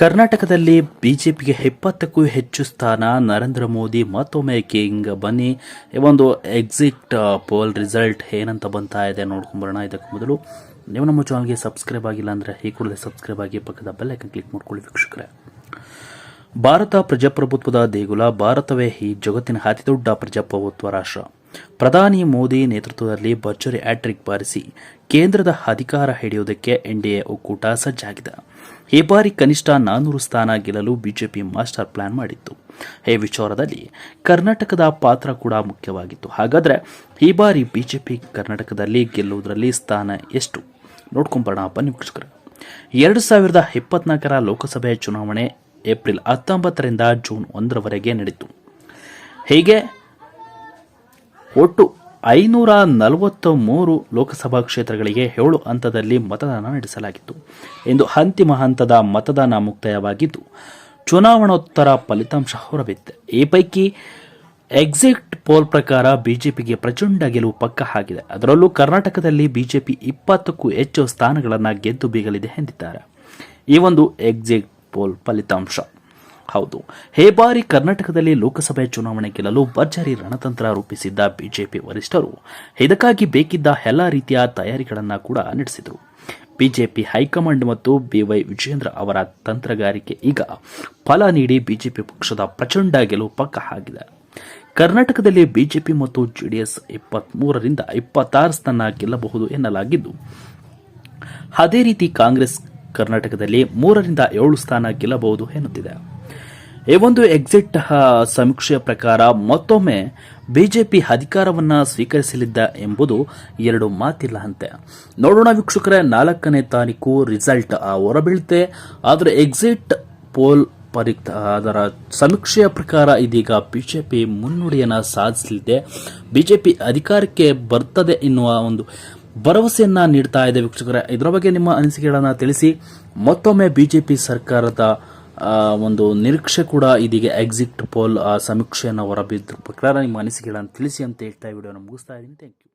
ಕರ್ನಾಟಕದಲ್ಲಿ ಬಿಜೆಪಿಗೆ ಇಪ್ಪತ್ತಕ್ಕೂ ಹೆಚ್ಚು ಸ್ಥಾನ, ನರೇಂದ್ರ ಮೋದಿ ಮತ್ತೊಮ್ಮೆ ಕಿಂಗ್ ಬನ್ನಿ. ಒಂದು ಎಕ್ಸಿಟ್ ಪೋಲ್ ರಿಸಲ್ಟ್ ಏನಂತ ಬಂತಾ ಇದೆ ನೋಡ್ಕೊಂಬರೋಣ. ಇದಕ್ಕೆ ಮೊದಲು ನೀವು ನಮ್ಮ ಚಾನಲ್ಗೆ ಸಬ್ಸ್ಕ್ರೈಬ್ ಆಗಿಲ್ಲ ಅಂದರೆ ಈ ಕೂಡಲೇ ಸಬ್ಸ್ಕ್ರೈಬ್ ಆಗಿ ಪಕ್ಕದ ಬೆಲ್ಲೈಕನ್ ಕ್ಲಿಕ್ ಮಾಡ್ಕೊಳ್ಳಿ ವೀಕ್ಷಕರೇ. ಭಾರತ ಪ್ರಜಾಪ್ರಭುತ್ವದ ದೇಗುಲ, ಭಾರತವೇ ಈ ಜಗತ್ತಿನ ಅತಿದೊಡ್ಡ ಪ್ರಜಾಪ್ರಭುತ್ವ ರಾಷ್ಟ್ರ. ಪ್ರಧಾನಿ ಮೋದಿ ನೇತೃತ್ವದಲ್ಲಿ ಭರ್ಜರಿ ಹ್ಯಾಟ್ರಿಕ್ ಬಾರಿಸಿ ಕೇಂದ್ರದ ಅಧಿಕಾರ ಹಿಡಿಯುವುದಕ್ಕೆ ಎನ್ಡಿಎ ಒಕ್ಕೂಟ ಸಜ್ಜಾಗಿದೆ. ಈ ಬಾರಿ ಕನಿಷ್ಠ ನಾನ್ನೂರು ಸ್ಥಾನ ಗೆಲ್ಲಲು ಬಿಜೆಪಿ ಮಾಸ್ಟರ್ ಪ್ಲಾನ್ ಮಾಡಿತ್ತು. ಈ ವಿಚಾರದಲ್ಲಿ ಕರ್ನಾಟಕದ ಪಾತ್ರ ಕೂಡ ಮುಖ್ಯವಾಗಿತ್ತು. ಹಾಗಾದ್ರೆ ಈ ಬಾರಿ ಬಿಜೆಪಿ ಕರ್ನಾಟಕದಲ್ಲಿ ಗೆಲ್ಲುವುದರಲ್ಲಿ ಸ್ಥಾನ ಎಷ್ಟು? ನೋಡ್ಕೊಂಬರೋಣ ಬನ್ನಿ ಎರಡು ಸಾವಿರದ ಇಪ್ಪತ್ನಾಲ್ಕರ ಲೋಕಸಭೆ ಚುನಾವಣೆ ಏಪ್ರಿಲ್ ಹತ್ತೊಂಬತ್ತರಿಂದ ಜೂನ್ ಒಂದರವರೆಗೆ ನಡೆಯಿತು ಹೀಗೆ ಒಟ್ಟು ಐನೂರ ನಲವತ್ತ ಮೂರು ಲೋಕಸಭಾ ಕ್ಷೇತ್ರಗಳಿಗೆ ಏಳು ಹಂತದಲ್ಲಿ ಮತದಾನ ನಡೆಸಲಾಗಿತ್ತು. ಇಂದು ಅಂತಿಮ ಹಂತದ ಮತದಾನ ಮುಕ್ತಾಯವಾಗಿದ್ದು, ಚುನಾವಣೋತ್ತರ ಫಲಿತಾಂಶ ಹೊರಬಿದ್ದಿದೆ. ಈ ಪೈಕಿ ಎಕ್ಸಿಟ್ ಪೋಲ್ ಪ್ರಕಾರ ಬಿಜೆಪಿಗೆ ಪ್ರಚಂಡ ಗೆಲುವು ಪಕ್ಕ ಆಗಿದೆ ಅದರಲ್ಲೂ ಕರ್ನಾಟಕದಲ್ಲಿ ಬಿಜೆಪಿ ಇಪ್ಪತ್ತಕ್ಕೂ ಹೆಚ್ಚು ಸ್ಥಾನಗಳನ್ನು ಗೆದ್ದು ಬೀಗಲಿದೆ ಎಂದಿದ್ದಾರೆ. ಈ ಒಂದು ಎಕ್ಸಿಟ್ ಪೋಲ್ ಫಲಿತಾಂಶ. ಹೌದು. ಹೇ ಬಾರಿ ಕರ್ನಾಟಕದಲ್ಲಿ ಲೋಕಸಭೆ ಚುನಾವಣೆ ಗೆಲ್ಲಲು ಭರ್ಜರಿ ರಣತಂತ್ರ ರೂಪಿಸಿದ್ದ ಬಿಜೆಪಿ ವರಿಷ್ಠರು, ಇದಕ್ಕಾಗಿ ಬೇಕಿದ್ದ ಎಲ್ಲ ರೀತಿಯ ತಯಾರಿಗಳನ್ನು ಕೂಡ ನಡೆಸಿದರು. ಬಿಜೆಪಿ ಹೈಕಮಾಂಡ್ ಮತ್ತು ಬಿವೈ ವಿಜೇಂದ್ರ ಅವರ ತಂತ್ರಗಾರಿಕೆ ಈಗ ಫಲ ನೀಡಿ ಬಿಜೆಪಿ ಪಕ್ಷದ ಪ್ರಚಂಡ ಗೆಲುವು ಪಕ್ಕ ಆಗಿದೆ ಕರ್ನಾಟಕದಲ್ಲಿ ಬಿಜೆಪಿ ಮತ್ತು ಜೆಡಿಎಸ್ ಇಪ್ಪತ್ಮೂರರಿಂದ ಇಪ್ಪತ್ತಾರು ಸ್ಥಾನ ಗೆಲ್ಲಬಹುದು ಎನ್ನಲಾಗಿದ್ದು, ಅದೇ ರೀತಿ ಕಾಂಗ್ರೆಸ್ ಕರ್ನಾಟಕದಲ್ಲಿ ಮೂರರಿಂದ ಏಳು ಸ್ಥಾನ ಗೆಲ್ಲಬಹುದು ಎನ್ನುತ್ತಿದೆ. ಈ ಒಂದು ಎಕ್ಸಿಟ್ ಸಮೀಕ್ಷೆಯ ಪ್ರಕಾರ ಮತ್ತೊಮ್ಮೆ ಬಿಜೆಪಿ ಅಧಿಕಾರವನ್ನ ಸ್ವೀಕರಿಸಲಿದ್ದ ಎಂಬುದು ಎರಡು ಮಾತಿಲ್ಲ ಅಂತೆ ನೋಡೋಣ ವೀಕ್ಷಕರೇ, ನಾಲ್ಕನೇ ತಾರೀಕು ರಿಸಲ್ಟ್ ಹೊರಬೀಳುತ್ತೆ. ಆದರೆ ಎಕ್ಸಿಟ್ ಪೋಲ್ ಪರಿಕ್ತ ಅದರ ಸಮೀಕ್ಷೆಯ ಪ್ರಕಾರ ಇದೀಗ ಬಿಜೆಪಿ ಮುನ್ನುಡಿಯನ್ನು ಸಾಧಿಸಲಿದೆ. ಬಿಜೆಪಿ ಅಧಿಕಾರಕ್ಕೆ ಬರ್ತದೆ ಎನ್ನುವ ಒಂದು ಭರವಸೆಯನ್ನ ನೀಡ್ತಾ ಇದೆ ವೀಕ್ಷಕರ. ಇದರ ಬಗ್ಗೆ ನಿಮ್ಮ ಅನಿಸಿಕೆಗಳನ್ನು ತಿಳಿಸಿ. ಮತ್ತೊಮ್ಮೆ ಬಿಜೆಪಿ ಸರ್ಕಾರದ ಒಂದು ನಿರೀಕ್ಷೆ ಕೂಡ ಇದೀಗ ಎಕ್ಸಿಟ್ ಪೋಲ್ ಸಮೀಕ್ಷೆಯನ್ನು ಹೊರಬಿದ್ದ ಪ್ರಕಾರ ನಿಮ್ಮ ಅನಿಸಿಕೆಗಳನ್ನು ತಿಳಿಸಿ ಅಂತ ಹೇಳ್ತಾ ವಿಡಿಯೋನ ಮುಗಿಸ್ತಾ ಇದ್ದೀನಿ. Thank you